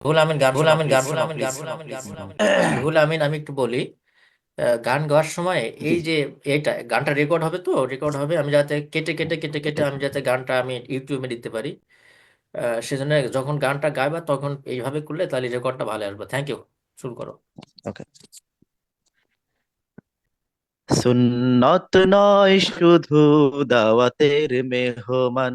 রুহুল আমিন গান শোনাও আমিন গান শোনাও প্লিজ রুহুল আমিন আমি একটু বলি আহ, গান গাওয়ার সময় এই যে এটা গানটা রেকর্ড হবে তো? রেকর্ড হবে আমি যাতে কেটে কেটে কেটে কেটে আমি যাতে গানটা আমি ইউটিউবে দিতে পারি। আহ, সেজন্য যখন গানটা গাইবা তখন এইভাবে করলে তাহলে রেকর্ডটা ভালো আসবে। থ্যাংক ইউ শুরু করো। ওকে সুন্নত নয় শুধু দাওয়াতের মেহমান।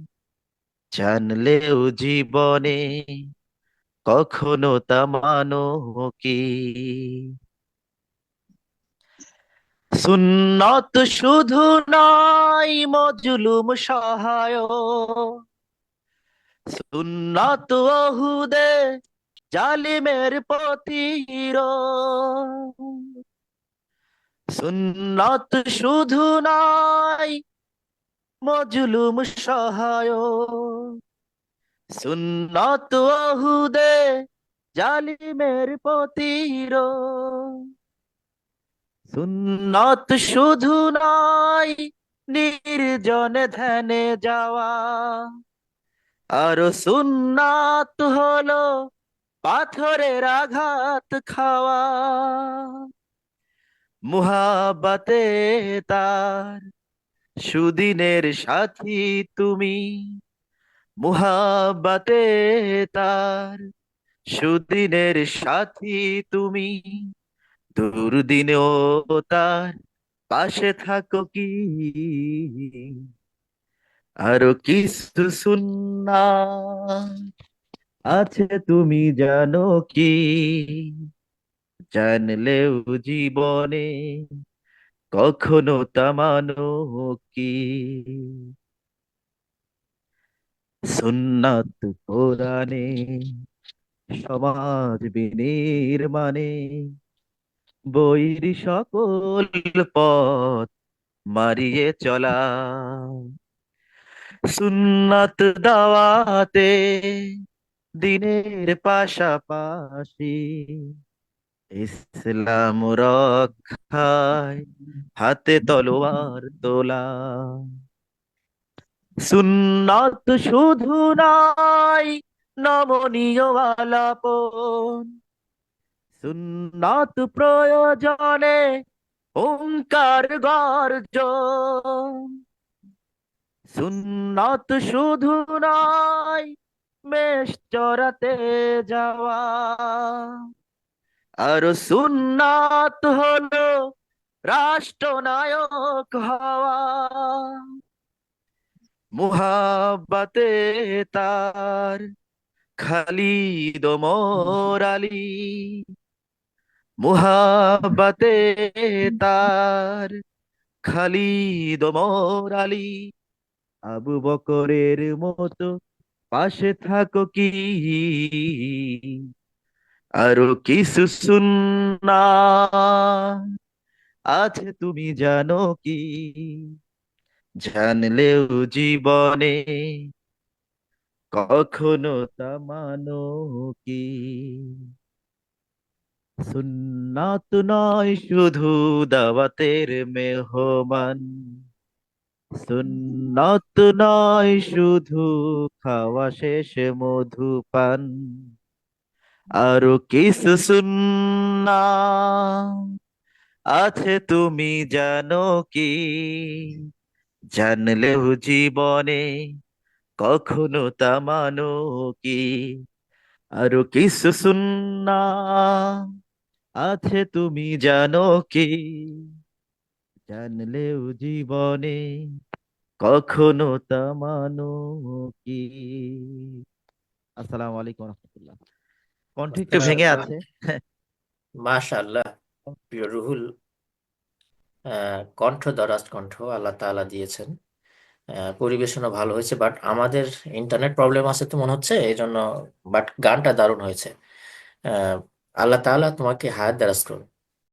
জানলেও জীবনে, কখনো তা মানো কি? সুন্নত শুধু নাই মজলুম সহায়, সুন্নত ওহুদে জালিমের পতির। সুন্নত শুধু নাই মজলুম সহায়। সুন্নত ওহুদে জালিমের পতির। সুন্নত শুধু নাই নির্জনে ধ্যানে যাওয়া। আর সুন্নাত হলো পাথরের আঘাত খাওয়া। মুহাবাতে তার সুদিনের সাথী তুমি মুহাবাতে তার। সুদিনের সাথী তুমি, দুর্দিনেও তার। পাশে থাকো কি? আরও কিছু সুন্না আছে তুমি জানো কি? জানলেও জীবনে কখনো তামানো কি? সুন্নাত কোরআনে, সমাজ বিনির্মাণে, বৈর সকল পথ মারিয়ে চলা। সুন্নাত দাওয়াতে দিনের পাশাপাশি ইসলাম রক্ষায় হাতে তলোয়ার তোলা। সুন্নাত শুধু নাই নমনীয় আলাপন সুন্নাত প্রয়োজনে ওঙ্কার গর্জন। সুন্নাত শুধু নাই, মেষ চড়াতে যাওয়া। আর সুন্নাত হলো রাষ্ট্রনায়ক হওয়া। মুহাব্বাতে তার খালিদ ওমর আলী। মুহাব্বাতে তার খালিদ ওমর আলী। আবু বকরের মতো পাশে থাকো কি? আরও কিছু সুন্না আছে তুমি জানো কি? জানলেও জীবনে কখনো তা মানো কি? সুন্নাত নয় শুধু দাওয়াতের মেহমান। সুন্নত নয় শুধু খাওয়া শেষে মধুপান। আরও কিছু সুন্না আছে তুমি জানো কি? জানলেও জীবনে কখনো তা মানো কি? আরও কিছু সুন্না আছে তুমি জানো কি? জানলেও জীবনে কখনো তা মানো কি? আসসালামু আলাইকুম রহমতুল্লাহ। কণ্ঠ একটু ভেঙে আছে? মাশাআল্লাহ। প্রিয় রুহুল কণ্ঠ দরাজ কণ্ঠ আল্লাহ তাআলা দিয়েছেন। আহ, পরিবেশনও ভালো হয়েছে বাট আমাদের ইন্টারনেট প্রবলেম আছে তো মনে হচ্ছে এই জন্য বাট গানটা দারুণ হয়েছে। আহ, আল্লাহ তাআলা তোমাকে হায়াত দারাজ করুন।